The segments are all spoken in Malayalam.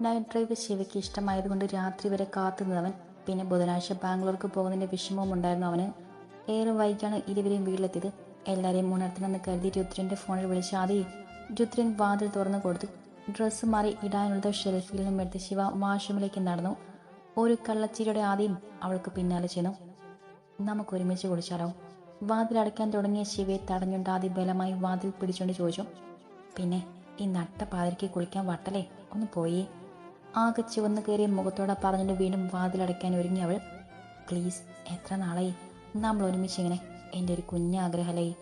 നൈറ്റ് ഡ്രൈവ് ശിവയ്ക്ക് ഇഷ്ടമായതുകൊണ്ട് രാത്രി വരെ കാത്തുനിന്നവൻ പിന്നെ ബുധനാഴ്ച ബാംഗ്ലൂർക്ക് പോകുന്നതിന്റെ വിഷമവും ഉണ്ടായിരുന്നു അവന്. ഏറെ വൈകിയാണ് ഇരുവരെയും വീട്ടിലെത്തിയത്. എല്ലാവരെയും ഉണർത്തണമെന്ന് കരുതി രുദ്രന്റെ ഫോണിൽ വിളിച്ച ആദ്യം രുദ്രൻ വാതിൽ തുറന്നു കൊടുത്തു. ഡ്രസ്സ് മാറി ഇടാനുള്ളത് ഷെൽഫിൽ നിന്നും എടുത്ത് ശിവ വാഷ്റൂമിലേക്ക് നടന്നു. ഒരു കള്ളച്ചിരിയുടെ ആദ്യം അവൾക്ക് പിന്നാലെ ചെന്നു. നമുക്ക് ഒരുമിച്ച് കുളിച്ചാലോ? വാതിൽ അടയ്ക്കാൻ തുടങ്ങിയ ശിവയെ തടഞ്ഞുകൊണ്ട് ആദ്യം ബലമായി വാതിൽ പിടിച്ചുകൊണ്ട് ചോദിച്ചു. പിന്നെ ഈ നട്ട പാതിരിക്ക് കുളിക്കാൻ വട്ടലേ ഒന്ന് പോയേ. ആകെ ചുവന്ന് കയറിയ മുഖത്തോടെ പറഞ്ഞിട്ട് വീണ്ടും വാതിലടയ്ക്കാൻ ഒരുങ്ങി അവൾ പ്ലീസ് എത്ര നാളായി? നമ്മൾ ഒരുമിച്ച് ഇങ്ങനെ എന്റെ ഒരു കുഞ്ഞാഗ്രഹലേ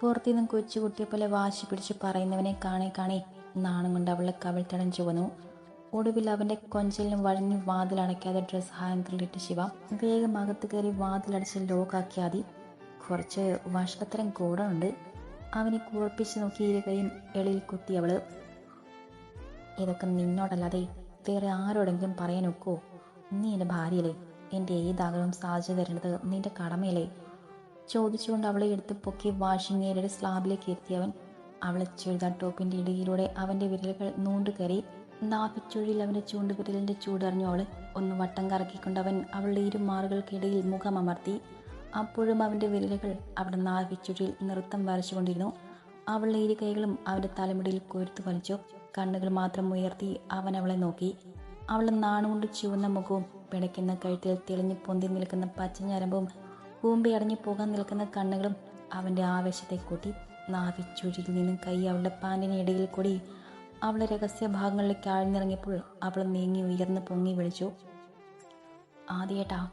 പുറത്തുനിന്നും കൊച്ചുകുട്ടിയെ പോലെ വാശി പിടിച്ച് പറയുന്നവനെ കാണേ കാണേ. നാണം കൊണ്ട് അവളുടെ കവിൾത്തടം ചുവന്നു. ഒടുവിൽ അവന്റെ കൊഞ്ചലിനും വഴഞ്ഞ് വാതിലടയ്ക്കാതെ ഡ്രസ്സ് ഹാങ്കറിലിട്ട് ശിവ വേഗം അകത്ത് കയറി വാതിലടച്ച് ലോക്കാക്കിയാതി കുറച്ച് വഷളത്തരം കൂടുണ്ട് അവനെ കുഴപ്പിച്ച് നോക്കി ഇരുകയും എളിയിൽ കുത്തി അവൾ ഇതൊക്കെ നിന്നോടല്ലാതെ വേറെ ആരോടെങ്കിലും പറയാൻ ഒക്കുമോ നീ എന്റെ ഭാര്യയല്ലേ? എന്റെ ഏതാഗ്രഹം സാധിച്ചു തരേണ്ടത് നിന്റെ കടമയല്ലേ? ചോദിച്ചുകൊണ്ട് അവളെ എടുത്ത് പൊക്കി വാഷിംഗ് ഏരിയയുടെ സ്ലാബിലേക്ക് എത്തിയവൻ അവളെ ചുരിദാർ ടോപ്പിന്റെ ഇടയിലൂടെ അവന്റെ വിരലുകൾ നൂണ്ടു കയറി നാഭിച്ചുഴിയിൽ അവന്റെ ചൂണ്ടുവിരലിന്റെ ചൂടറിഞ്ഞു അവൾ ഒന്ന് വട്ടം കറക്കിക്കൊണ്ട് അവൻ അവളുടെ ഇരുമാറുകൾക്കിടയിൽ മുഖം അമർത്തി. അപ്പോഴും അവന്റെ വിരലുകൾ അവിടെ നാഭിച്ചുഴിയിൽ നൃത്തം വരച്ചുകൊണ്ടിരുന്നു. അവളുടെ ഇരു കൈകളും അവന്റെ തലമുടിയിൽ കൊരുത്തു വലിച്ചു. കണ്ണുകൾ മാത്രം ഉയർത്തി അവൻ അവളെ നോക്കി. അവൾ നാണുകൊണ്ട് ചുവന്ന മുഖവും പിടയ്ക്കുന്ന കഴുത്തിൽ തെളിഞ്ഞു പൊന്തി നിൽക്കുന്ന പച്ചഞ്ഞരമ്പും കൂമ്പി അടഞ്ഞു പോകാൻ നിൽക്കുന്ന കണ്ണുകളും അവന്റെ ആവേശത്തെ കൂട്ടി. നാവിച്ചുഴിയിൽ നിന്നും കൈ അവളുടെ പാന്റിന് ഇടയിൽ കൂടി അവളെ രഹസ്യ ഭാഗങ്ങളിലേക്ക് ആഴ്ന്നിറങ്ങിയപ്പോൾ അവൾ നീങ്ങി ഉയർന്ന് പൊങ്ങി വിളിച്ചു. ആദ്യേട്ടാ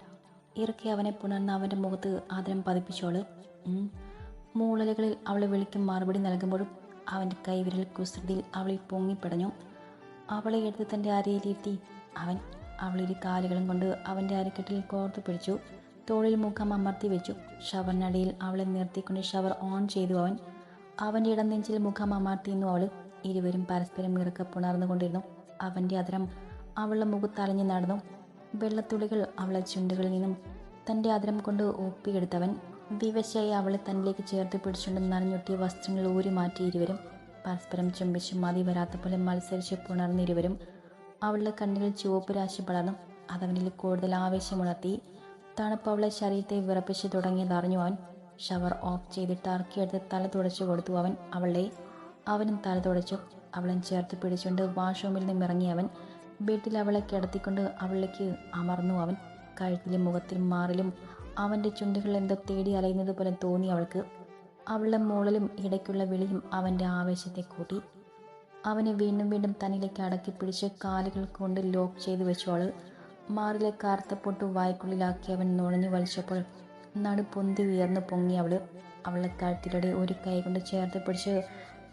ഇറക്കി അവനെ പുണർന്ന് അവന്റെ മുഖത്ത് ആദരം പതിപ്പിച്ചോൾ. മൂളലുകളിൽ അവളെ വിളിക്കും മറുപടി നൽകുമ്പോഴും അവന്റെ കൈവിരൽ കുസൃതിയിൽ അവളിൽ പൊങ്ങിപ്പടഞ്ഞു. അവളെ എടുത്ത് തന്റെ അരയിലിരുത്തി അവൻ അവളിരു കാലുകളും കൊണ്ട് അവന്റെ അരക്കെട്ടിൽ കോർത്തു പിടിച്ചു. തോളിൽ മുഖം അമർത്തി വെച്ചു. ഷവറിനടിയിൽ അവളെ നിർത്തിക്കൊണ്ട് ഷവർ ഓൺ ചെയ്തു അവൻ. അവന്റെ ഇടം നെഞ്ചിൽ മുഖം അമർത്തിയിരുന്നു അവൾ. ഇരുവരും പരസ്പരം ഇറക്ക പുണർന്നുകൊണ്ടിരുന്നു അവന്റെ അതിരം അവളുടെ മുഖത്തലഞ്ഞു നടന്നു. വെള്ളത്തുള്ളികൾ അവളെ ചുണ്ടുകളിൽ നിന്നും തന്റെ അതിരം കൊണ്ട് ഒപ്പിയെടുത്തവൻ വിവശയായി അവളെ തന്നിലേക്ക് ചേർത്ത് പിടിച്ചുകൊണ്ട് നനഞ്ഞൊട്ടിയ വസ്ത്രങ്ങൾ ഊരി മാറ്റി ഇരുവരും. പരസ്പരം ചുംബിച്ച് മതി വരാത്ത പോലെ മത്സരിച്ച് പുണർന്നിരുവരും അവളുടെ കണ്ണുകൾ ചുവപ്പ് രാശി പടർന്നു അതവനിൽ കൂടുതൽ ആവേശമുണർത്തി തണുപ്പ് അവളെ ശരീരത്തെ വിറപ്പിച്ച് തുടങ്ങിയതറിഞ്ഞു അവൻ ഷവർ ഓഫ് ചെയ്ത് ടർക്കിയെടുത്ത് തല തുടച്ചു കൊടുത്തു. അവൻ അവളെ അവനും തല തുടച്ചു. അവളെ ചേർത്ത് പിടിച്ചുകൊണ്ട് വാഷ്റൂമിൽ നിന്നും ഇറങ്ങി അവൻ വീട്ടിൽ അവളെ കിടത്തിക്കൊണ്ട് അവളിലേക്ക് അമർന്നു. അവൻ കഴുത്തിലും മുഖത്തിലും മാറിലും അവന്റെ ചുണ്ടുകൾ എന്തോ തേടി അലയുന്നത് പോലെ തോന്നി അവൾക്ക്. അവളുടെ മുകളിലും ഇടയ്ക്കുള്ള വിളിയും അവന്റെ ആവേശത്തെ കൂട്ടി. അവനെ വീണ്ടും വീണ്ടും തന്നിലേക്ക് അടക്കി പിടിച്ച് കാലുകൾ കൊണ്ട് ലോക്ക് ചെയ്ത് വെച്ചു അവൾ. മാറിലെ കാർത്ത പൊട്ടു വായ്ക്കുള്ളിലാക്കി അവൻ നുഴഞ്ഞു വലിച്ചപ്പോൾ നടു പൊന്തി ഉയർന്നു പൊങ്ങി അവൾ അവളെ കഴുത്തിലൂടെ ഒരു കൈ കൊണ്ട് ചേർത്ത് പിടിച്ച്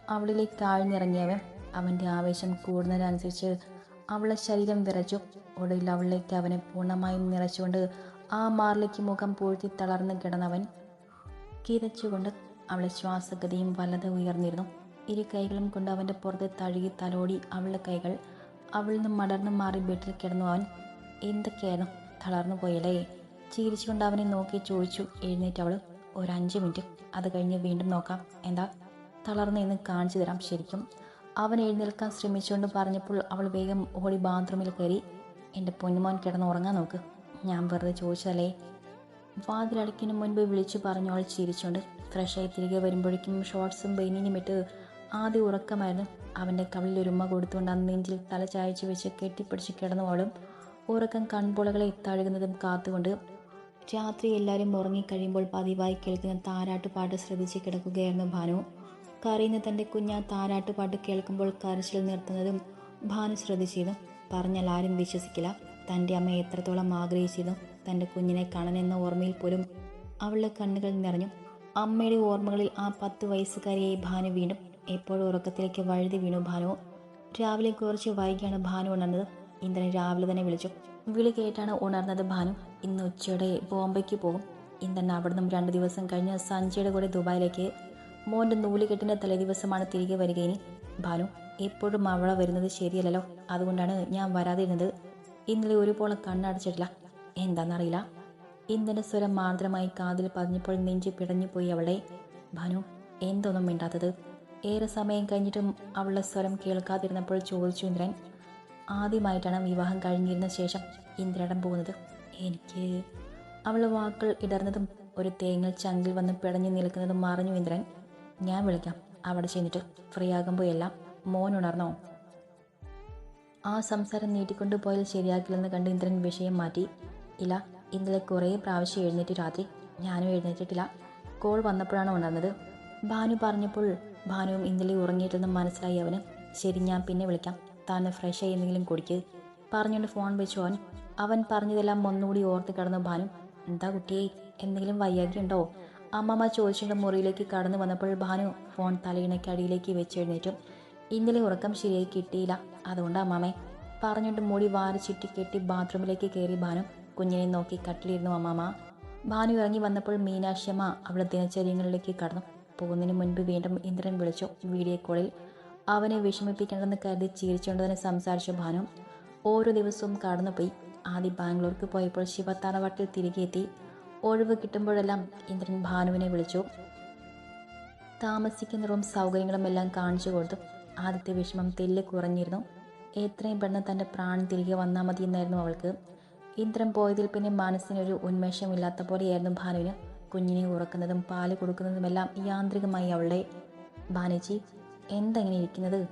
അവളിലേക്ക് ആഴ്ന്നിറങ്ങിയവൻ അവന്റെ ആവേശം കൂടുന്നതിനനുസരിച്ച് അവളെ ശരീരം വിറച്ചു. ഒടുവിൽ അവളിലേക്ക് അവനെ പൂർണമായും നിറച്ചുകൊണ്ട് ആ മാർലിക്ക് മുഖം പൂഴ്ത്തി തളർന്ന് കിടന്നവൻ കിതച്ചുകൊണ്ട് അവളെ ശ്വാസഗതിയും വലത് ഉയർന്നിരുന്നു. ഇരു കൈകളും കൊണ്ട് അവന്റെ പുറത്ത് തഴുകി തലോടി അവളുടെ കൈകൾ അവളിൽ നിന്ന് മടർന്നു മാറി ബെഡിൽ കിടന്നു. അവൻ എന്തൊക്കെയായിരുന്നു? തളർന്നു പോയല്ലേ? ചിരിച്ചുകൊണ്ട് അവനെ നോക്കി ചോദിച്ചു. എഴുന്നേറ്റ് അവൾ ഒരു അഞ്ച് മിനിറ്റ്. അത് കഴിഞ്ഞ് വീണ്ടും നോക്കാം. എന്താ? തളർന്നു എന്ന് കാണിച്ചു തരാം ശരിക്കും. അവൻ എഴുന്നേൽക്കാൻ ശ്രമിച്ചുകൊണ്ട് പറഞ്ഞപ്പോൾ അവൾ വേഗം ഓടി ബാത്റൂമിൽ കയറി. എന്റെ പൊന്നുമോൻ കിടന്ന് ഉറങ്ങാൻ നോക്ക്. ഞാൻ വെറുതെ ചോദിച്ചാലേ? വാതിലടക്കിന് മുൻപ് വിളിച്ചു പറഞ്ഞു അവൾ ചിരിച്ചുകൊണ്ട് ഫ്രഷായി തിരികെ വരുമ്പോഴേക്കും ഷോർട്സും ബെയിനിനും ഇട്ട് ആദ്യ ഉറക്കമായിരുന്നു. അവന്റെ കവിളിൽ ഒരുമ കൊടുത്തുകൊണ്ട് അന്ന് നെഞ്ചിൽ തല ചായച്ചു വെച്ച് കെട്ടിപ്പിടിച്ച് കിടന്നു അവളും ഉറക്കം കൺപോളകളെ തഴുകുന്നതും കാത്തുകൊണ്ട് രാത്രി എല്ലാവരും ഉറങ്ങിക്കഴിയുമ്പോൾ പതിവായി കേൾക്കുന്ന താരാട്ടുപാട്ട് ശ്രദ്ധിച്ച് കിടക്കുകയായിരുന്നു ഭാനു. കരയുന്ന തന്റെ കുഞ്ഞ താരാട്ടുപാട്ട് കേൾക്കുമ്പോൾ കരച്ചിൽ നിർത്തുന്നതും ഭാനു ശ്രദ്ധിച്ചിരുന്നു. പറഞ്ഞാൽ ആരും വിശ്വസിക്കില്ല. തന്റെ അമ്മ എത്രത്തോളം ആഗ്രഹിച്ചിരുന്നു തന്റെ കുഞ്ഞിനെ കാണണമെന്ന ഓർമ്മയിൽ പോലും അവളുടെ കണ്ണുകൾ നിറഞ്ഞു. അമ്മയുടെ ഓർമ്മകളിൽ ആ പത്ത് വയസ്സുകാരിയായി ഭാനു വീണ്ടും എപ്പോഴും ഉറക്കത്തിലേക്ക് വഴുതി വീണു ഭാനു രാവിലെ കുറച്ച് വൈകിയാണ് ഭാനു ഉണർന്നത്. ഇന്ദ്രൻ രാവിലെ തന്നെ വിളിച്ചു. വിളി കേട്ടാണ് ഉണർന്നത് ഭാനു. ഇന്ന് ഉച്ചയോടെ ബോംബെക്ക് പോകും. ഇന്ദ്രൻ അവിടെ നിന്നും രണ്ട് ദിവസം കഴിഞ്ഞ് സഞ്ജയുടെ കൂടെ ദുബായിലേക്ക്. മോന്റെ നൂലുകെട്ടിന്റെ തലേദിവസമാണ് തിരികെ വരിക ഇനി ഭാനു എപ്പോഴും അവളെ വരുന്നത് ശരിയല്ലല്ലോ. അതുകൊണ്ടാണ് ഞാൻ വരാതിരുന്നത്. ഇന്നലെ ഒരുപോലെ കണ്ണടച്ചിട്ടില്ല. എന്താണെന്നറിയില്ല ഇന്ദ്രന്റെ സ്വരം മാർദ്രമായി കാതിൽ പതിഞ്ഞപ്പോൾ നെഞ്ച് പിടഞ്ഞുപോയി അവളെ. ഭനു എന്തൊന്നും മിണ്ടാത്തത്? ഏറെ സമയം കഴിഞ്ഞിട്ടും അവളുടെ സ്വരം കേൾക്കാതിരുന്നപ്പോൾ ചോദിച്ചു ഇന്ദ്രൻ. ആദ്യമായിട്ടാണ് വിവാഹം കഴിഞ്ഞിരുന്ന ശേഷം ഇന്ദ്രടം പോകുന്നത്. എനിക്ക് അവൾ വാക്കുകൾ ഇടർന്നതും ഒരു തേങ്ങൽ ചങ്കിൽ വന്ന് പിടഞ്ഞു നിൽക്കുന്നതും മറിഞ്ഞു ഇന്ദ്രൻ. ഞാൻ വിളിക്കാം. അവിടെ ചെന്നിട്ട് ഫ്രീ ആകുമ്പോൾ എല്ലാം മോൻ ഉണർന്നോ? ആ സംസാരം നീട്ടിക്കൊണ്ടു പോയാൽ ശരിയാക്കില്ലെന്ന് കണ്ട് ഇന്ദ്രൻ വിഷയം മാറ്റി. ഇല്ല ഇന്നലെ കുറേ പ്രാവശ്യം എഴുന്നേറ്റ് രാത്രി. ഞാനും എഴുന്നേറ്റിട്ടില്ല. കോൾ വന്നപ്പോഴാണ് ഉണർന്നത്. ഭാനു പറഞ്ഞപ്പോൾ ഭാനുവും ഇന്നലെ ഉറങ്ങിയിട്ടെന്ന് മനസ്സിലായി അവന്. ശരി ഞാൻ പിന്നെ വിളിക്കാം. താൻ ഫ്രഷ് ആയി എന്തെങ്കിലും കുടിക്ക്. പറഞ്ഞുകൊണ്ട് ഫോൺ വെച്ചു അവൻ. അവൻ പറഞ്ഞതെല്ലാം ഒന്നുകൂടി ഓർത്ത് കിടന്നു ഭാനു. എന്താ കുട്ടിയെ? എന്തെങ്കിലും വയ്യാകിയുണ്ടോ അമ്മമ്മ ചോദിച്ചുകൊണ്ട് മുറിയിലേക്ക് കടന്നു വന്നപ്പോൾ ഭാനു ഫോൺ തലയിണയ്ക്ക് അടിയിലേക്ക് വെച്ചെഴുന്നേറ്റു ഇന്നലെ ഉറക്കം ശരിയായി കിട്ടിയില്ല. അതുകൊണ്ട് അമ്മാമേ പറഞ്ഞുകൊണ്ട് മുടി വാരി ചുറ്റി കെട്ടി ബാത്റൂമിലേക്ക് കയറി ഭാനു കുഞ്ഞിനെ നോക്കി കട്ടിലിരുന്നു. അമ്മാമ ഭാനു ഇറങ്ങി വന്നപ്പോൾ മീനാക്ഷിയമ്മ അവളെ ദിനചര്യങ്ങളിലേക്ക് കടന്നു. പോകുന്നതിന് മുൻപ് വീണ്ടും ഇന്ദ്രൻ വിളിച്ചു. വീഡിയോ കോളിൽ അവനെ വിഷമിപ്പിക്കണമെന്ന് കരുതി ചിരിച്ചുകൊണ്ട് തന്നെ സംസാരിച്ചു ഭാനു ഓരോ ദിവസവും കടന്നുപോയി. ആദ്യം ബാംഗ്ലൂർക്ക് പോയപ്പോൾ ശിവത്താറവട്ടിൽ തിരികെ എത്തി. ഒഴിവ് കിട്ടുമ്പോഴെല്ലാം ഇന്ദ്രൻ ഭാനുവിനെ വിളിച്ചു. താമസിക്കുന്ന റൂം സൗകര്യങ്ങളും എല്ലാം കാണിച്ചു കൊടുത്തു. ആദ്യത്തെ വിഷമം തെല്ല് കുറഞ്ഞിരുന്നു. എത്രയും പെട്ടെന്ന് തന്റെ പ്രാണൻ തിരികെ വന്നാൽ മതി എന്നായിരുന്നു അവൾക്ക്. ഇന്ദ്രം പോയതിൽ പിന്നെ മനസ്സിനൊരു ഉന്മേഷമില്ലാത്ത പോലെയായിരുന്നു ഭാനുവിന്. കുഞ്ഞിനെ ഉറക്കുന്നതും പാൽ കൊടുക്കുന്നതുമെല്ലാം യാന്ത്രികമായി അവളുടെ. ഭാനുജി എന്തെങ്ങനെ ഇരിക്കുന്നത്?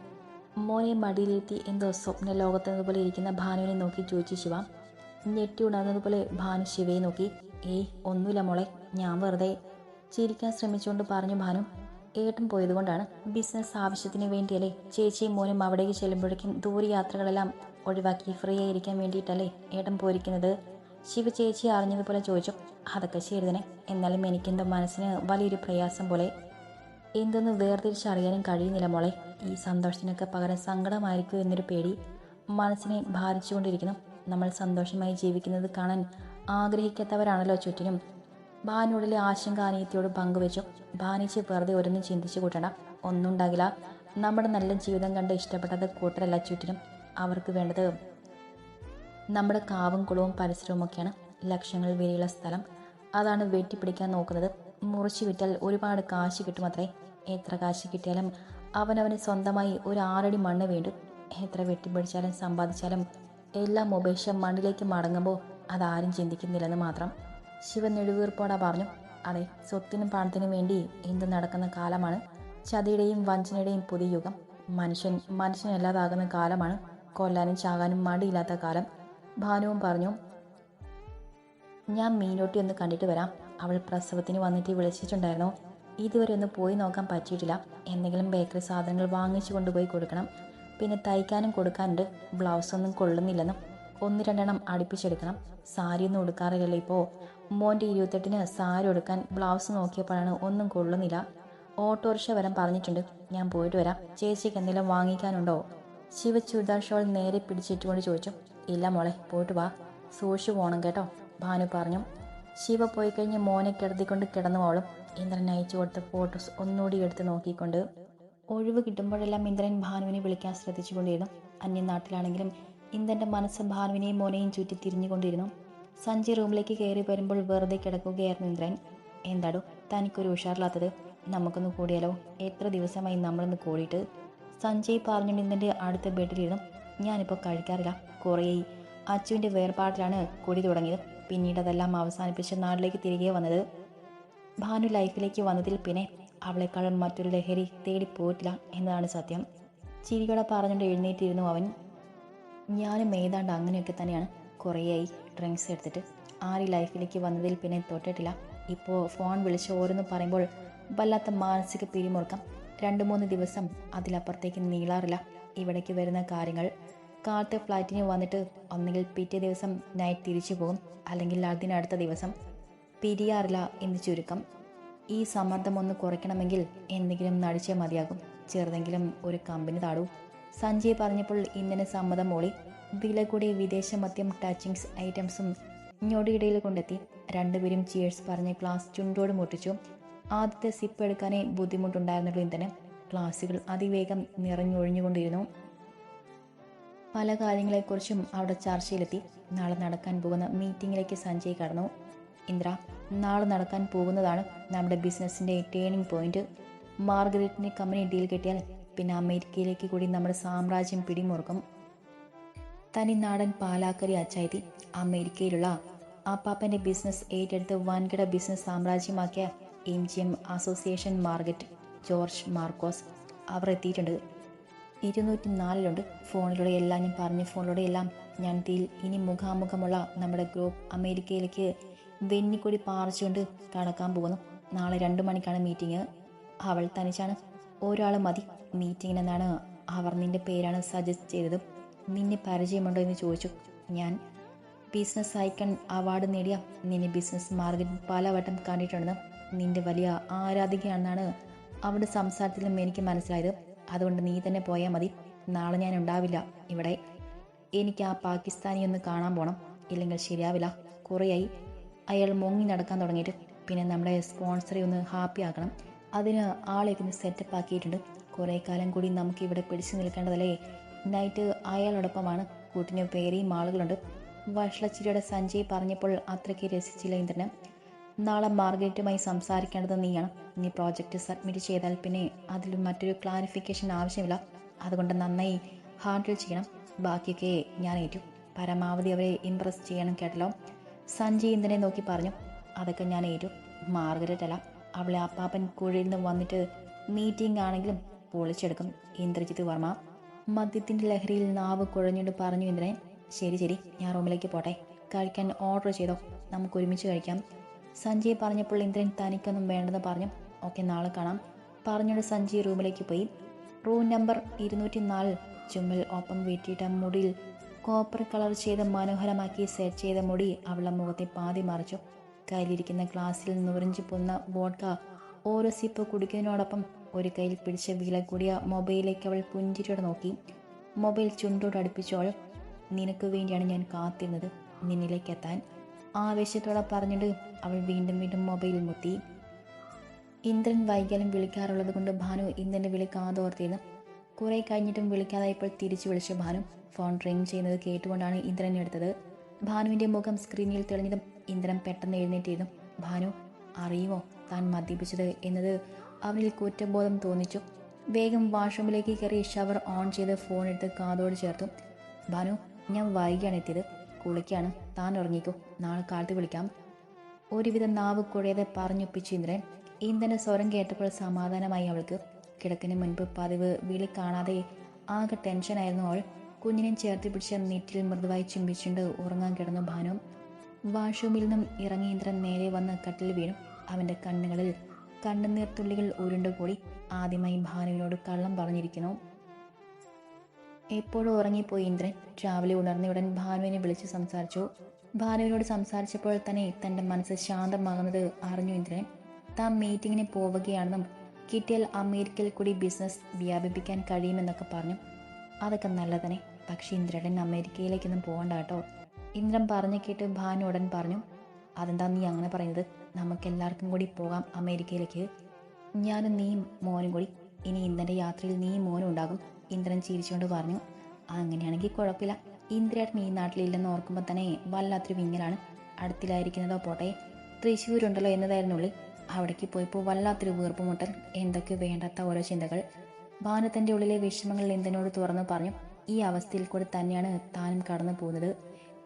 മോനെ മടിയിലിരുത്തി എന്തോ സ്വപ്ന ലോകത്തെന്നതുപോലെ ഇരിക്കുന്ന ഭാനുവിനെ നോക്കി ചോദിച്ചു ശിവ. ഞെട്ടി ഉണർന്നതുപോലെ ഭാനു ശിവയെ നോക്കി. ഏയ് ഒന്നുമില്ല മോളെ ഞാൻ വെറുതെ. ചിരിക്കാൻ ശ്രമിച്ചുകൊണ്ട് പറഞ്ഞു ഭാനു. ഏട്ടൻ പോയതുകൊണ്ടാണ് ബിസിനസ് ആവശ്യത്തിന് വേണ്ടിയല്ലേ ചേച്ചിയും മോനും അവിടേക്ക് ചെല്ലുമ്പോഴേക്കും ദൂരയാത്രകളെല്ലാം ഒഴിവാക്കി ഫ്രീ ആയിരിക്കാൻ വേണ്ടിയിട്ടല്ലേ ഏട്ടൻ പോയിരിക്കുന്നത്? ശിവ ചേച്ചി അറിഞ്ഞതുപോലെ ചോദിച്ചു. അതൊക്കെ ശരി എന്നാലും എനിക്കെന്തോ മനസ്സിന് വലിയൊരു പ്രയാസം പോലെ. എന്തൊന്ന് വേർതിരിച്ചറിയാനും കഴിയുന്നില്ല മോളെ. ഈ സന്തോഷത്തിനൊക്കെ പകരം സങ്കടമായിരിക്കും എന്നൊരു പേടി മനസ്സിനെ ഭാരിച്ചുകൊണ്ടിരിക്കുന്നു നമ്മൾ സന്തോഷമായി ജീവിക്കുന്നത് കാണാൻ ആഗ്രഹിക്കാത്തവരാണല്ലോ ചുറ്റിനും. ഭാനുള്ളിലെ ആശങ്ക അനിയത്തിയോട് പങ്കുവെച്ചു. ഭാനിച്ച് വെറുതെ ഒരൊന്നും ചിന്തിച്ചു കൂട്ടണം. ഒന്നും ഉണ്ടാകില്ല. നമ്മുടെ നല്ല ജീവിതം കണ്ട് ഇഷ്ടപ്പെട്ടത് കൂട്ടരല്ല ചുറ്റിനും അവർക്ക് വേണ്ടത് നമ്മുടെ കാവും കുളവും പരിസരവും ഒക്കെയാണ് ലക്ഷങ്ങൾ വിലയുള്ള സ്ഥലം. അതാണ് വെട്ടിപ്പിടിക്കാൻ നോക്കുന്നത്. മുറിച്ചു വിറ്റാൽ ഒരുപാട് കാശ് കിട്ടുമത്രേ. എത്ര കാശ് കിട്ടിയാലും അവനവന് സ്വന്തമായി ഒരു ആറടി മണ്ണ് വേണ്ടു. എത്ര വെട്ടിപ്പിടിച്ചാലും സമ്പാദിച്ചാലും എല്ലാം ഉപേക്ഷ മണ്ണിലേക്ക് മടങ്ങുമ്പോൾ അതാരും ചിന്തിക്കുന്നില്ലെന്ന് മാത്രം. ശിവൻ നെടുവീർപ്പോടാ പറഞ്ഞു അതെ സ്വത്തിനും പണത്തിനും വേണ്ടി എന്ത് നടക്കുന്ന കാലമാണ്. ചതിയുടെയും വഞ്ചനയുടെയും പുതിയ യുഗം മനുഷ്യൻ മനുഷ്യനല്ലാതാകുന്ന കാലമാണ്. കൊല്ലാനും ചാകാനും മടിയില്ലാത്ത കാലം. ഭാനുവും പറഞ്ഞു ഞാൻ മീനോട്ടി ഒന്ന് കണ്ടിട്ട് വരാം. അവൾ പ്രസവത്തിന് വന്നിട്ട് വിളിച്ചിട്ടുണ്ടായിരുന്നു. ഇതുവരെ ഒന്ന് പോയി നോക്കാൻ പറ്റിയിട്ടില്ല. എന്തെങ്കിലും ബേക്കറി സാധനങ്ങൾ വാങ്ങിച്ചു കൊണ്ടുപോയി കൊടുക്കണം. പിന്നെ തയ്ക്കാനും കൊടുക്കാനുണ്ട്. ബ്ലൗസൊന്നും കൊള്ളുന്നില്ലെന്നും. ഒന്ന് രണ്ടെണ്ണം അടുപ്പിച്ചെടുക്കണം. സാരിയൊന്നും ഉടുക്കാറില്ലല്ലോ ഇപ്പോൾ മോന്റെ ഇരുപത്തെട്ടിന് സാരി എടുക്കാൻ ബ്ലൗസ് നോക്കിയപ്പോഴാണ് ഒന്നും കൊള്ളുന്നില്ല. ഓട്ടോറിക്ഷ വരാൻ പറഞ്ഞിട്ടുണ്ട്. ഞാൻ പോയിട്ട് വരാം. ചേച്ചിക്ക് എന്തെങ്കിലും വാങ്ങിക്കാനുണ്ടോ? ശിവ ചുരിദാർ ഷോൾ നേരെ പിടിച്ചിട്ടുകൊണ്ട് ചോദിച്ചു. ഇല്ല മോളെ പോയിട്ട് വാ. സൂക്ഷിച്ചു പോകണം കേട്ടോ ഭാനു പറഞ്ഞു. ശിവ പോയി കഴിഞ്ഞ് മോനെ കിടത്തിക്കൊണ്ട് കിടന്നു അവളും. ഇന്ദ്രൻ അയച്ചു കൊടുത്ത ഫോട്ടോസ് ഒന്നുകൂടി എടുത്ത് നോക്കിക്കൊണ്ട് ഒഴിവ് കിട്ടുമ്പോഴെല്ലാം ഇന്ദ്രൻ ഭാനുവിനെ വിളിക്കാൻ ശ്രദ്ധിച്ചുകൊണ്ടിരുന്നു. അന്യനാട്ടിലാണെങ്കിലും ഇന്ദ്രന്റെ മനസ്സ് ഭാനുവിനെയും മോനെയും ചുറ്റി തിരിഞ്ഞുകൊണ്ടിരുന്നു. സഞ്ജയ് റൂമിലേക്ക് കയറി വരുമ്പോൾ വെറുതെ കിടക്കുകയായിരുന്നു ഇന്ദ്രൻ. എന്താടോ തനിക്കൊരു ഉഷാറില്ലാത്തത്. നമുക്കൊന്ന് കൂടിയാലോ? എത്ര ദിവസമായി നമ്മളൊന്ന് കൂടിയിട്ട്? സഞ്ജയ് പറഞ്ഞു ഇന്ദ്രന്റെ അടുത്ത ബെഡിലിരുന്നു. ഞാനിപ്പോൾ കഴിക്കാറില്ല. കുറേ അച്ചുവിന്റെ വേർപാടിലാണ് കൂടി തുടങ്ങിയത്. പിന്നീട് അതെല്ലാം അവസാനിപ്പിച്ച് നാട്ടിലേക്ക് തിരികെ വന്നത്. ഭാനു ലൈഫിലേക്ക് വന്നതിൽ പിന്നെ അവളെക്കാളും മറ്റൊരു ലഹരി തേടി പോയിട്ടില്ല എന്നതാണ് സത്യം. ചിരിയോടെ പറഞ്ഞുകൊണ്ട് എഴുന്നേറ്റിരുന്നു അവൻ. ഞാനും ഏതാണ്ട് അങ്ങനെയൊക്കെ തന്നെയാണ്. കുറേയായി. ഡ്രിങ്ക്സ് എടുത്തിട്ട് ആര് ലൈഫിലേക്ക് വന്നതിൽ പിന്നെ തൊട്ടിട്ടില്ല. ഇപ്പോൾ ഫോൺ വിളിച്ച് ഓരോന്ന് പറയുമ്പോൾ വല്ലാത്ത മാനസിക പിരിമുറുക്കം. രണ്ട് മൂന്ന് ദിവസം അതിലപ്പുറത്തേക്ക് നീളാറില്ല. ഇവിടേക്ക് വരുന്ന കാര്യങ്ങൾ കാലത്തെ ഫ്ലൈറ്റിന് വന്നിട്ട് ഒന്നുകിൽ പിറ്റേ ദിവസം നൈറ്റ് തിരിച്ചു പോകും. അല്ലെങ്കിൽ അതിനടുത്ത ദിവസം പിരിയാറില്ല എന്ന് ചുരുക്കം. ഈ സമ്മർദ്ദം ഒന്ന് കുറയ്ക്കണമെങ്കിൽ എന്തെങ്കിലും നടിച്ചേ മതിയാകും. ചെറുതെങ്കിലും ഒരു കമ്പനി താടൂ. സഞ്ജയ് പറഞ്ഞപ്പോൾ ഇന്നലെ സമ്മതം മൂളി. വില കൂടി വിദേശ മദ്യം ടച്ചിങ്സ് ഐറ്റംസും ഞൊടിയിടയിൽ കൊണ്ടെത്തി. രണ്ടുപേരും ചിയേഴ്സ് പറഞ്ഞ് ക്ലാസ് ചുണ്ടോട് മുട്ടിച്ചു. ആദ്യത്തെ സിപ്പ് എടുക്കാനേ ബുദ്ധിമുട്ടുണ്ടായിരുന്നുള്ളൂ ഇന്ധനം. ക്ലാസ്സുകൾ അതിവേഗം നിറഞ്ഞൊഴിഞ്ഞുകൊണ്ടിരുന്നു. പല കാര്യങ്ങളെക്കുറിച്ചും അവിടെ ചർച്ചയിലെത്തി. നാളെ നടക്കാൻ പോകുന്ന മീറ്റിംഗിലേക്ക് സഞ്ജയ് കടന്നു. ഇന്ദ്ര നാളെ നടക്കാൻ പോകുന്നതാണ് നമ്മുടെ ബിസിനസ്സിന്റെ ടേണിംഗ് പോയിന്റ് മാർഗരറ്റിന്റെ കമ്പനി ഡീൽ കിട്ടിയാൽ പിന്നെ അമേരിക്കയിലേക്ക് കൂടി നമ്മുടെ സാമ്രാജ്യം പിടിമുറുക്കും. തനി നാടൻ പാലാക്കരി അച്ചായതി അമേരിക്കയിലുള്ള ആപ്പാപ്പന്റെ ബിസിനസ് ഏറ്റെടുത്ത് വൻകിട business സാമ്രാജ്യമാക്കിയ M G M association market George Marcos അവർ എത്തിയിട്ടുണ്ട്. ഇരുന്നൂറ്റി നാലിലുണ്ട് ഫോണിലൂടെ എല്ലാം ഞാൻ പറഞ്ഞ ഫോണിലൂടെ എല്ലാം. ഞാൻ തീൽ ഇനി മുഖാമുഖമുള്ള നമ്മുടെ ഗ്രൂപ്പ് അമേരിക്കയിലേക്ക് വെന്നിക്കൊടി പാറിച്ചുകൊണ്ട് കടക്കാൻ പോകുന്നു. നാളെ രണ്ട് മണിക്കാണ് മീറ്റിംഗ്. അവൾ തനിച്ചാണ്. ഒരാൾ മതി. മീറ്റിങ്ങിനെന്നാണ് അവർ നിന്റെ പേരാണ് സജസ്റ്റ് ചെയ്തത്. നിന്നെ പരിചയമുണ്ടോ എന്ന് ചോദിച്ചു. ഞാൻ ബിസിനസ് ഐക്കൺ അവാർഡ് നേടിയ നിന്നെ ബിസിനസ് മാർഗറ്റ് പലവട്ടം കണ്ടിട്ടുണ്ടെന്ന് നിന്റെ വലിയ ആരാധികയാണെന്നാണ് അവരുടെ സംസാരത്തിൽ എനിക്ക് മനസ്സിലായത്. അതുകൊണ്ട് നീ തന്നെ പോയാൽ മതി. നാളെ ഞാൻ ഉണ്ടാവില്ല. ഇവിടെ എനിക്ക് ആ പാകിസ്ഥാനി ഒന്ന് കാണാൻ പോകണം ഇല്ലെങ്കിൽ ശരിയാവില്ല. കുറേയായി അയാൾ മുങ്ങി നടക്കാൻ തുടങ്ങിയിട്ട്. പിന്നെ നമ്മുടെ സ്പോൺസറെ ഒന്ന് ഹാപ്പി ആക്കണം. അതിന് ആളെയൊക്കെ ഒന്ന് സെറ്റപ്പ് ആക്കിയിട്ടുണ്ട്. കുറേ കാലം കൂടി നമുക്ക് ഇവിടെ പിടിച്ചു നിൽക്കേണ്ടതല്ലേ? നൈറ്റ് അയാളോടൊപ്പമാണ് കൂട്ടിന് പേരെയും ആളുകളുണ്ട്. വഷളച്ചിരിയുടെ സഞ്ജയ് പറഞ്ഞപ്പോൾ അത്രയ്ക്ക് രസിച്ചില്ല ഇന്ദ്രന്. നാളെ മാർഗരറ്റുമായി സംസാരിക്കേണ്ടത് നീയാണ്. നീ പ്രോജക്റ്റ് സബ്മിറ്റ് ചെയ്താൽ പിന്നെ അതിൽ മറ്റൊരു ക്ലാരിഫിക്കേഷൻ ആവശ്യമില്ല. അതുകൊണ്ട് നന്നായി ഹാൻഡിൽ ചെയ്യണം. ബാക്കിയൊക്കെ ഞാൻ ഏറ്റു. പരമാവധി അവരെ ഇമ്പ്രസ് ചെയ്യണം കേട്ടല്ലോ. സഞ്ജയ് ഇന്ദ്രനെ നോക്കി പറഞ്ഞു. അതൊക്കെ ഞാൻ ഏറ്റു. മാർഗരറ്റ് അല്ല അവളെ അപ്പാപ്പൻ കുഴിയിൽ നിന്ന് വന്നിട്ട് മീറ്റിംഗ് ആണെങ്കിലും പൊളിച്ചെടുക്കും. ഇന്ദ്രജിത് വർമ്മ. മദ്യത്തിന്റെ ലഹരിയിൽ നാവ് കുഴഞ്ഞുകൊണ്ട് പറഞ്ഞു ഇന്ദ്രൻ. ശരി ശരി. ഞാൻ റൂമിലേക്ക് പോട്ടെ. കഴിക്കാൻ ഓർഡർ ചെയ്തോ? നമുക്ക് ഒരുമിച്ച് കഴിക്കാം. സഞ്ജയ് പറഞ്ഞപ്പോൾ ഇന്ദ്രൻ തനിക്കൊന്നും വേണ്ടെന്ന് പറഞ്ഞു. ഓക്കെ നാളെ കാണാം. പറഞ്ഞുകൊണ്ട് സഞ്ജയ് റൂമിലേക്ക് പോയി. റൂം നമ്പർ ഇരുന്നൂറ്റി നാലിൽ ചുമ്മിൽ ഒപ്പം വീട്ടിയിട്ട മുടിയിൽ കോപ്പർ കളർ ചെയ്ത് മനോഹരമാക്കി സെറ്റ് ചെയ്ത മുടി അവളുടെ മുഖത്തെ പാതി മറിച്ചു. കയ്യിലിരിക്കുന്ന ഗ്ലാസ്സിൽ നുറിഞ്ചു പൊന്ന വോഡ്ക ഓരോ സിപ്പ് കുടിക്കുന്നതിനോടൊപ്പം ഒരു കയ്യിൽ പിടിച്ച വില കൂടിയ മൊബൈലിലേക്ക് അവൾ പുഞ്ചിരിയോടെ നോക്കി. മൊബൈൽ ചുണ്ടോട് അടുപ്പിച്ചോൾ നിനക്ക് വേണ്ടിയാണ് ഞാൻ കാത്തിരുന്നത്. നിന്നിലേക്ക് എത്താൻ. ആവേശത്തോടെ പറഞ്ഞിട്ട് അവൾ വീണ്ടും വീണ്ടും മൊബൈൽ മുത്തി ഇന്ദ്രൻ വൈകാലും വിളിക്കാറുള്ളത് കൊണ്ട് ഭാനു ഇന്ദ്രന്റെ വിളി കാതോർത്തിരുന്നു. കുറെ കഴിഞ്ഞിട്ടും വിളിക്കാതായപ്പോൾ തിരിച്ചു വിളിച്ചു ഭാനു ഫോൺ റിംഗ് ചെയ്യുന്നത് കേട്ടുകൊണ്ടാണ് ഇന്ദ്രൻ എടുത്തത്. ഭാനുവിന്റെ മുഖം സ്ക്രീനിൽ തെളിഞ്ഞതും ഇന്ദ്രൻ പെട്ടെന്ന് എഴുന്നേറ്റിരുന്നു. ഭാനു അറിയുമോ? താൻ മദ്യപിച്ചത് എന്നത് അവനിൽ കുറ്റബോധം തോന്നിച്ചു. വേഗം വാഷ്റൂമിലേക്ക് കയറി ഷവർ ഓൺ ചെയ്ത് ഫോൺ എടുത്ത് കാതോട് ചേർത്തു. ഭാനു ഞാൻ വൈകിയാണ് എത്തിയത്. കുളിക്കാണ്. താൻ ഉറങ്ങിക്കോ. നാളെ കാലത്ത് വിളിക്കാം. ഒരുവിധം നാവ് കുഴയാതെ പറഞ്ഞൊപ്പിച്ചു ഇന്ദ്രൻ. ഇന്ദ്രന്റെ സ്വരം കേട്ടപ്പോൾ സമാധാനമായി അവൾക്ക്. കിടക്കിന് മുൻപ് പതിവ് വിളി കാണാതെ ആകെ ടെൻഷനായിരുന്നു അവൾ. കുഞ്ഞിനെ ചേർത്ത് പിടിച്ച നെറ്റിൽ മൃദുവായി ചുംബിച്ചുകൊണ്ട് ഉറങ്ങാൻ കിടന്നു ഭാനു. വാഷ്റൂമിൽ നിന്നും ഇറങ്ങി ഇന്ദ്രൻ നേരെ വന്ന് കട്ടിൽ വീണു. അവന്റെ കണ്ണുകളിൽ കണ്ണുനീർ തുള്ളികൾ ഉരുണ്ടുകൂടി ആദ്യമായി ഭാനുവിനോട് കള്ളം പറഞ്ഞിരിക്കുന്നു. എപ്പോഴും ഉറങ്ങിപ്പോയി ഇന്ദ്രൻ രാവിലെ ഉണർന്നയുടൻ ഭാനുവിനെ വിളിച്ച് സംസാരിച്ചു. ഭാനുവിനോട് സംസാരിച്ചപ്പോൾ തന്നെ തന്റെ മനസ്സ് ശാന്തമാകുന്നത് അറിഞ്ഞു ഇന്ദ്രൻ. താൻ മീറ്റിങ്ങിന് പോവുകയാണെന്നും കിട്ടിയാൽ അമേരിക്കയിൽ കൂടി ബിസിനസ് വ്യാപിപ്പിക്കാൻ കഴിയുമെന്നൊക്കെ പറഞ്ഞു. അതൊക്കെ നല്ലതന്നെ. പക്ഷേ ഇന്ദ്രടൻ അമേരിക്കയിലേക്കൊന്നും പോകണ്ട കേട്ടോ. ഇന്ദ്രൻ പറഞ്ഞു കേട്ട് ഭാനു ഉടൻ പറഞ്ഞു അതെന്താ നീ അങ്ങനെ പറയുന്നത്? നമുക്കെല്ലാവർക്കും കൂടി പോകാം അമേരിക്കയിലേക്ക്. ഞാനും നീയും മോനും കൂടി. ഇനി ഇന്ദ്രന്റെ യാത്രയിൽ നീയും മോനും ഉണ്ടാകും. ഇന്ദ്രൻ ചിരിച്ചുകൊണ്ട് പറഞ്ഞു അങ്ങനെയാണെങ്കിൽ കുഴപ്പമില്ല. ഇന്ദ്രേട്ടൻ ഈ നാട്ടിലില്ലെന്ന് ഓർക്കുമ്പോൾ തന്നെ വല്ലാത്തൊരു വിങ്ങലാണ്. അടുത്തിലായിരിക്കുന്നതോ പോട്ടെ. തൃശ്ശൂരുണ്ടല്ലോ എന്നതായിരുന്നു ഉള്ളിൽ അവിടേക്ക് പോയപ്പോൾ വല്ലാത്തൊരു വീർപ്പുമുട്ടൽ എന്തൊക്കെ വേണ്ടാത്ത ഓരോ ചിന്തകൾ. ഭാനത്തിന്റെ ഉള്ളിലെ വിഷമങ്ങൾ എന്തിനോട് തുറന്നു പറഞ്ഞു ഈ അവസ്ഥയിൽ കൂടി തന്നെയാണ് താനും കടന്നു പോകുന്നത്.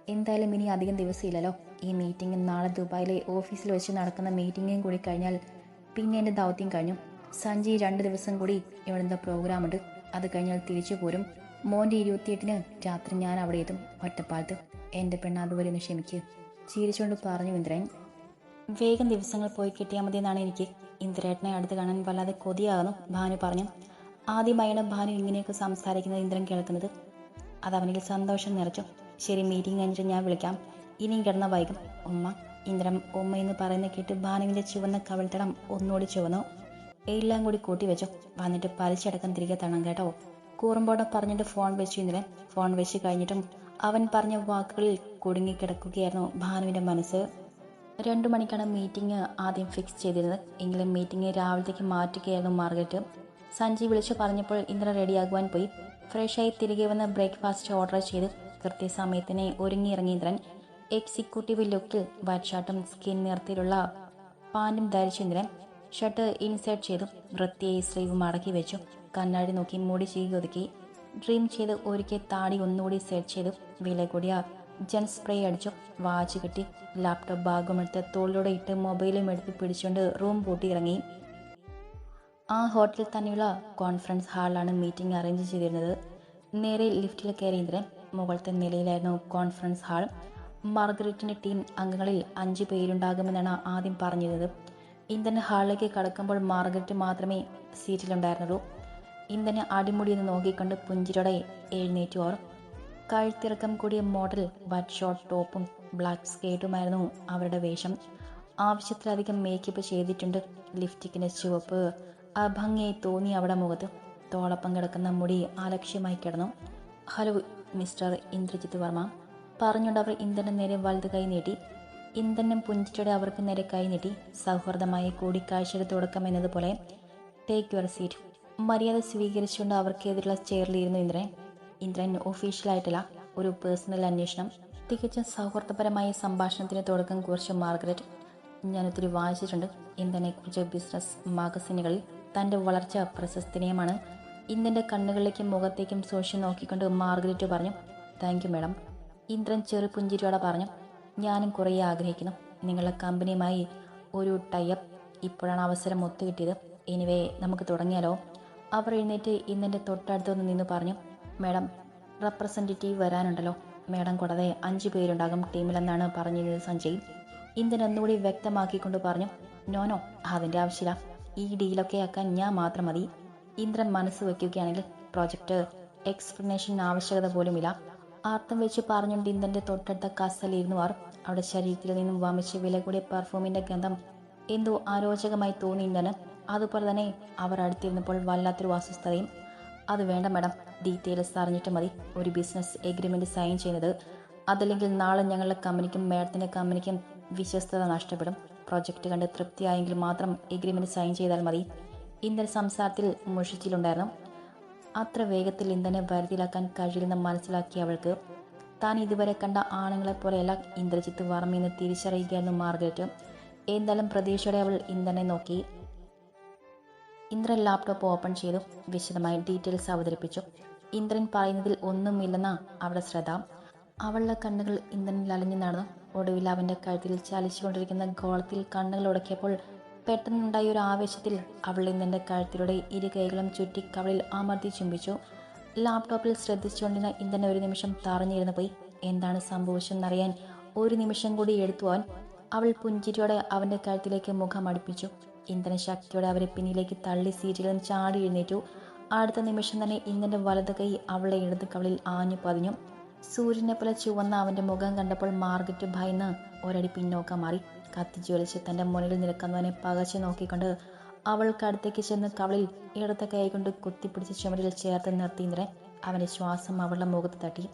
എന്തായാലും ഇനി അധികം ദിവസമില്ലല്ലോ. ഈ മീറ്റിംഗ് നാളെ ദുബായിലെ ഓഫീസിൽ വെച്ച് നടക്കുന്ന മീറ്റിംഗും കൂടി കഴിഞ്ഞാൽ പിന്നെ എന്റെ ദൗത്യം കഴിഞ്ഞു. സഞ്ജി രണ്ട് ദിവസം കൂടി ഇവിടുത്തെ പ്രോഗ്രാം ഉണ്ട്. അത് കഴിഞ്ഞാൽ തിരിച്ചു പോരും. മോന്റെ ഇരുപത്തിയെട്ടിന് രാത്രി ഞാൻ അവിടെ എത്തും ഒറ്റപ്പാലത്ത്. എന്റെ പെണ്ണ് അതുവരെ ഒന്ന് ക്ഷമിക്ക്. ചിരിച്ചുകൊണ്ട് പറഞ്ഞു ഇന്ദ്രൻ വേഗം ദിവസങ്ങൾ പോയി കിട്ടിയാൽ മതി എന്നാണ് എനിക്ക്. ഇന്ദ്രേട്ടനെ അടുത്ത് കാണാൻ വല്ലാതെ കൊതിയാകുന്നു ഭാനു പറഞ്ഞു. ആദ്യമായാണ് ഭാനു ഇങ്ങനെയൊക്കെ സംസാരിക്കുന്നത് ഇന്ദ്രൻ കേൾക്കുന്നത്. അത് അവനിൽ സന്തോഷം നിറച്ചു. ശരി മീറ്റിംഗ് കഴിഞ്ഞിട്ട് ഞാൻ വിളിക്കാം. ഇനിയും കിടന്ന വൈകും. ഉമ്മ ഇന്ദ്രം ഉമ്മ എന്ന് പറയുന്ന കേട്ട് ഭാനുവിന്റെ ചുവന്ന കവിൾത്തടം ഒന്നുകൂടി ചുവന്നു. എല്ലാം കൂടി കൂട്ടി വെച്ചു. വന്നിട്ട് പലിശടക്കം തിരികെ തണം കേട്ടോ. കൂറുമ്പോടെ പറഞ്ഞിട്ട് ഫോൺ വെച്ചു ഇന്ദ്രൻ. ഫോൺ വെച്ച് കഴിഞ്ഞിട്ടും അവൻ പറഞ്ഞ വാക്കുകളിൽ കുടുങ്ങിക്കിടക്കുകയായിരുന്നു ഭാനുവിന്റെ മനസ്സ്. രണ്ടു മണിക്കാണ് മീറ്റിംഗ് ആദ്യം ഫിക്സ് ചെയ്തിരുന്നത്. എങ്കിലും മീറ്റിംഗ് രാവിലത്തേക്ക് മാറ്റുകയായിരുന്നു മാർഗരറ്റ്. സഞ്ജി വിളിച്ചു പറഞ്ഞപ്പോൾ ഇന്ദ്രൻ റെഡിയാകുവാൻ പോയി. ഫ്രഷായി തിരികെ വന്ന് ബ്രേക്ക്ഫാസ്റ്റ് ഓർഡർ ചെയ്ത്. കൃത്യസമയത്തിന് ഒരുങ്ങിയിറങ്ങി ഇന്ദ്രൻ എക്സിക്യൂട്ടീവ് ലുക്കിൽ വൈറ്റ് ഷർട്ടും സ്കിൻ നിറത്തിലുള്ള പാന്റും ധരിച്ചിന്ദ്രൻ ഷർട്ട് ഇൻസേർട്ട് ചെയ്തു വൃത്തിയായി സ്ലീവ് മടക്കി വെച്ചു. കണ്ണാടി നോക്കി മുടി ചീകി ഒതുക്കി. ഡ്രീം ചെയ്ത് ഒരിക്കൽ താടി ഒന്നുകൂടി സെറ്റ് ചെയ്തു വില കൂടിയ ജെൻ സ്പ്രേ അടിച്ചു. വാച്ച് കെട്ടി ലാപ്ടോപ്പ് ബാഗും എടുത്ത് തോളിലൂടെ ഇട്ട് മൊബൈലും എടുത്ത് പിടിച്ചുകൊണ്ട് റൂം പൂട്ടി ഇറങ്ങി. ആ ഹോട്ടലിൽ തന്നെയുള്ള കോൺഫറൻസ് ഹാളിലാണ് മീറ്റിംഗ് അറേഞ്ച് ചെയ്തിരുന്നത്. നേരെ ലിഫ്റ്റിൽ കയറി ഇന്ദ്രൻ മുകളിലത്തെ നിലയിലായിരുന്നു കോൺഫറൻസ് ഹാൾ. മാർഗരറ്റിന്റെ ടീം അംഗങ്ങളിൽ അഞ്ച് പേരുണ്ടാകുമെന്നാണ് ആദ്യം പറഞ്ഞിരുന്നത്. ഇന്ധന ഹാളിലേക്ക് കടക്കുമ്പോൾ മാർഗരറ്റ് മാത്രമേ സീറ്റിലുണ്ടായിരുന്നുള്ളൂ. ഇന്ദ്രനെ അടിമുടിയെന്ന് നോക്കിക്കൊണ്ട് പുഞ്ചിരോടെ എഴുന്നേറ്റു അവർ. കഴുത്തിറക്കം കൂടിയ മോഡൽ വൈറ്റ് ഷോർട്ട് ടോപ്പും ബ്ലാക്ക് സ്കേർട്ടുമായിരുന്നു അവരുടെ വേഷം. ആവശ്യത്തിലധികം മേക്കപ്പ് ചെയ്തിട്ടുണ്ട്. ലിഫ്റ്റിക്കിന്റെ ചുവപ്പ് അഭംഗിയായി തോന്നി അവിടെ മുഖത്ത്. തോളപ്പം കിടക്കുന്ന മുടി അലക്ഷ്യമായി കിടന്നു. Hello mister Indrajith Varma. പറഞ്ഞുകൊണ്ട് അവർ ഇന്ദ്രന്റെ നേരെ വലത് കൈ നീട്ടി. ഇന്ദ്രനും പുഞ്ചിച്ചോടെ അവർക്ക് നേരെ കൈ നീട്ടി. സൗഹൃദമായ കൂടിക്കാഴ്ചയുടെ തുടക്കം എന്നതുപോലെ ടേക്ക് യുവർ സീറ്റ് മര്യാദ സ്വീകരിച്ചുകൊണ്ട് അവർക്കെതിരുള്ള ചെയറിലിരുന്നു ഇന്ദ്രൻ. ഇന്ദ്രൻ ഒഫീഷ്യലായിട്ടല്ല ഒരു പേഴ്സണൽ അന്വേഷണം. തികച്ചും സൗഹൃദപരമായ സംഭാഷണത്തിന് തുടക്കം കുറിച്ച് മാർഗരറ്റ് ഞാൻ ഒത്തിരി വായിച്ചിട്ടുണ്ട്. ഇന്ധനെക്കുറിച്ച് ബിസിനസ് മാഗസിനുകളിൽ തന്റെ വളർച്ച പ്രശസ്തനീയമാണ് ഇന്ദ്രന്റെ കണ്ണുകളിലേക്കും മുഖത്തേക്കും സൂക്ഷിച്ച് നോക്കിക്കൊണ്ട് മാർഗരറ്റ് പറഞ്ഞു താങ്ക് യു മാഡം ഇന്ദ്രൻ ചെറു പുഞ്ചിരിയോടെ പറഞ്ഞു ഞാനും കുറേ ആഗ്രഹിക്കുന്നു. നിങ്ങളുടെ കമ്പനിയുമായി ഒരു ടൈപ്പ് ഇപ്പോഴാണ് അവസരം ഒത്തുകിട്ടിയത് എനിവേ നമുക്ക് തുടങ്ങിയാലോ? അവർ എഴുന്നേറ്റ് ഇന്നെന്റെ തൊട്ടടുത്തുനിന്ന് നിന്ന് പറഞ്ഞു മാഡം റെപ്രസെന്റേറ്റീവ് വരാനുണ്ടല്ലോ. മാഡം കൂടാതെ അഞ്ച് പേരുണ്ടാകും ടീമിലെന്നാണ് പറഞ്ഞിരുന്നത് സഞ്ജയ്. ഇന്ത്യൻ ഒന്നുകൂടി വ്യക്തമാക്കിക്കൊണ്ട് പറഞ്ഞു നോനോ അതിന്റെ ആവശ്യമില്ല. ഈ ഡീലൊക്കെ ആക്കാൻ ഞാൻ മാത്രം മതി. ഇന്ദ്രൻ മനസ്സ് വയ്ക്കുകയാണെങ്കിൽ പ്രോജക്റ്റ് എക്സ്പ്ലനേഷൻ ആവശ്യകത പോലുമില്ല. ആർത്തം വെച്ച് പറഞ്ഞുകൊണ്ട് ഇന്ദ്രന്റെ തൊട്ടടുത്ത കസലിരുന്നു അവർ. അവിടെ ശരീരത്തിൽ നിന്നും വമിച്ച് വില കൂടിയ ഗന്ധം എന്തോ അരോചകമായി തോന്നി ഇന്ദ്രന്. അതുപോലെ തന്നെ അവർ അടുത്തിരുന്നപ്പോൾ വല്ലാത്തൊരു അസ്വസ്ഥതയും. അത് വേണ്ട മേഡം ഡീറ്റെയിൽസ് അറിഞ്ഞിട്ട് മതി. ഒരു ബിസിനസ് എഗ്രിമെന്റ് സൈൻ ചെയ്യുന്നത്. അതല്ലെങ്കിൽ നാളെ ഞങ്ങളുടെ കമ്പനിക്കും മേഡത്തിന്റെ കമ്പനിക്കും വിശ്വസ്തത നഷ്ടപ്പെടും. പ്രോജക്റ്റ് കണ്ട് തൃപ്തിയായെങ്കിൽ മാത്രം എഗ്രിമെന്റ് സൈൻ ചെയ്താൽ മതി. ഇന്നലെ സംസാരത്തിൽ മുഷിച്ചിലുണ്ടായിരുന്നു. അത്ര വേഗത്തിൽ ഇന്ധനെ വരുതിയിലാക്കാൻ കഴിയില്ലെന്ന് മനസ്സിലാക്കിയ അവൾക്ക് താൻ ഇതുവരെ കണ്ട ആണുങ്ങളെ പോലെയല്ല ഇന്ദ്രജിത്ത് വർമ്മയെന്ന് തിരിച്ചറിയുകയായിരുന്നു മാർഗരറ്റ്. എന്തായാലും പ്രതീക്ഷയോടെ അവൾ ഇന്ധനെ നോക്കി. ഇന്ദ്രൻ ലാപ്ടോപ്പ് ഓപ്പൺ ചെയ്തു വിശദമായി ഡീറ്റെയിൽസ് അവതരിപ്പിച്ചു. ഇന്ദ്രൻ പറയുന്നതിൽ ഒന്നുമില്ലെന്ന അവളുടെ ശ്രദ്ധ. അവളുടെ കണ്ണുകൾ ഇന്ദ്രനിൽ അലഞ്ഞു നടന്നു. ഒടുവിൽ അവന്റെ കഴുത്തിൽ ചലിച്ചുകൊണ്ടിരിക്കുന്ന ഗോളത്തിൽ കണ്ണുകൾ ഉടക്കിയപ്പോൾ പെട്ടെന്നുണ്ടായ ഒരു ആവേശത്തിൽ അവൾ ഇന്നെന്റെ കഴുത്തിലൂടെ ഇരു കൈകളും ചുറ്റി കവളിൽ അമർത്തി ചുംബിച്ചു. ലാപ്ടോപ്പിൽ ശ്രദ്ധിച്ചുകൊണ്ടിരുന്ന ഇന്ധന ഒരു നിമിഷം തറഞ്ഞിരുന്നു പോയി. എന്താണ് സംഭവിച്ചതെന്നറിയാൻ ഒരു നിമിഷം കൂടി എടുത്തു അവൻ. അവൾ പുഞ്ചിരിയോടെ അവന്റെ കഴുത്തിലേക്ക് മുഖം അടുപ്പിച്ചു. ഇന്ധന ശക്തിയോടെ അവരെ പിന്നിലേക്ക് തള്ളി സീറ്റിൽ ചാടി എഴുന്നേറ്റു. അടുത്ത നിമിഷം തന്നെ ഇന്ധന്റെ വലത് കൈ അവളെ ഇടത് കവളിൽ ആഞ്ഞു പതിഞ്ഞു. സൂര്യനെ പോലെ ചുവന്ന അവന്റെ മുഖം കണ്ടപ്പോൾ മാർഗറ്റ് ഭയന്ന് ഒരടി പിന്നോക്കം മാറി. കത്തിജ്വലിച്ച് തന്റെ മുന്നിൽ നിൽക്കുന്നവനെ പകച്ചു നോക്കിക്കൊണ്ട് അവൾക്ക് അടുത്തേക്ക് ചെന്ന് കവളിൽ ഇടത്തെ കൈ കൊണ്ട് കുത്തിപ്പിടിച്ച് ചുമരിൽ ചേർത്ത് നിർത്തി ഇന്ദ്രൻ അവന്റെ ശ്വാസം അവളുടെ മുഖത്ത് തട്ടി.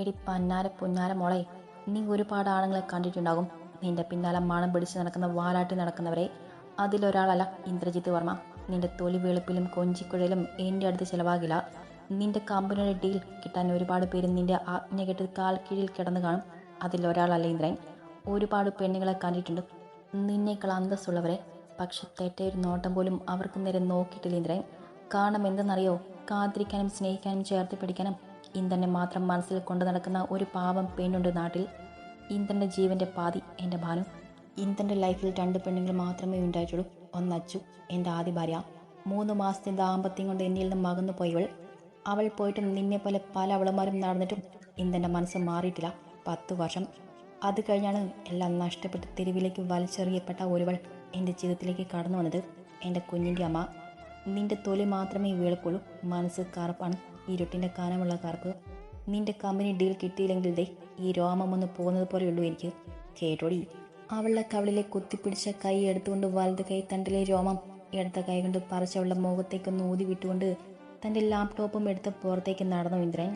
എടി പന്നാര പുന്നാര മോളെ നീ ഒരുപാട് ആണുങ്ങളെ കണ്ടിട്ടുണ്ടാകും. നിന്റെ പിന്നാലെ മണം പിടിച്ച് നടക്കുന്ന വാലാട്ടി നടക്കുന്നവരെ അതിലൊരാളല്ല ഇന്ദ്രജിത്ത് വർമ്മ. നിന്റെ തൊലി വെളുപ്പിലും കൊഞ്ചിക്കുഴയിലും എന്റെ അടുത്ത് ചിലവാകില്ല. നിന്റെ കമ്പനിയുടെ ഡീൽ കിട്ടാൻ ഒരുപാട് പേര് നിന്റെ ആജ്ഞ കെട്ട് കാൽ കീഴിൽ കിടന്നു കാണും. അതിലൊരാളല്ല ഇന്ദ്രൻ. ഒരുപാട് പെണ്ണുകളെ കണ്ടിട്ടുണ്ട്. നിന്നേക്കാൾ അന്തസ്സുള്ളവരെ. പക്ഷെ തെറ്റൊരു നോട്ടം പോലും അവർക്ക് നേരെ നോക്കിയിട്ടില്ല ഇന്ദ്രൻ. കാരണം എന്തെന്നറിയോ? കാത്തിരിക്കാനും സ്നേഹിക്കാനും ചേർത്ത് പിടിക്കാനും ഇന്ദ്രനെ മാത്രം മനസ്സിൽ കൊണ്ടു നടക്കുന്ന ഒരു പാവം പെണ്ണുണ്ട് നാട്ടിൽ. ഇന്ദ്രന്റെ ജീവന്റെ പാതി എന്റെ ഭാനു ഇന്ദ്രന്റെ ലൈഫിൽ രണ്ട് പെണ്ണുങ്ങൾ മാത്രമേ ഉണ്ടായിട്ടുള്ളൂ. ഒന്ന് അച്ചു എന്റെ ആദ്യ ഭാര്യ. മൂന്ന് മാസത്തെ ദാമ്പത്യം കൊണ്ട് എന്നിൽ നിന്നും മകന്നു പോയവൾ. അവൾ പോയിട്ടും നിന്നെ പോലെ പല അവളമാരും നടന്നിട്ടും ഇന്ദ്രന്റെ മനസ്സ് മാറിയിട്ടില്ല. പത്ത് വർഷം അത് കഴിഞ്ഞാണ് എല്ലാം നഷ്ടപ്പെട്ട് തെരുവിലേക്ക് വലിച്ചെറിയപ്പെട്ട ഒരുവൾ എന്റെ ജീവിതത്തിലേക്ക് കടന്നു വന്നത്. എന്റെ കുഞ്ഞിന്റെ അമ്മ. നിന്റെ തൊലി മാത്രമേ വീളക്കുള്ളൂ മനസ്സ് കറുപ്പാണ്. ഇരുട്ടിന്റെ കാനമുള്ള കറുപ്പ്. നിന്റെ കമ്പനി ഡീൽ കിട്ടിയില്ലെങ്കിൽ ദേ ഈ രോമം ഒന്ന് പോകുന്നത് പോലെയുള്ളൂ എനിക്ക്. കേട്ടോടി. അവളുടെ കവളിലെ കുത്തിപ്പിടിച്ച കൈ എടുത്തുകൊണ്ട് വലത് കൈ തണ്ടിലെ രോമം ഇടത്ത കൈ കൊണ്ട് പറിച്ചവളുടെ മുഖത്തേക്ക് ഊതി വിട്ടുകൊണ്ട് തന്റെ ലാപ്ടോപ്പും എടുത്ത് പുറത്തേക്ക് നടന്നു ഇന്ദ്രൻ.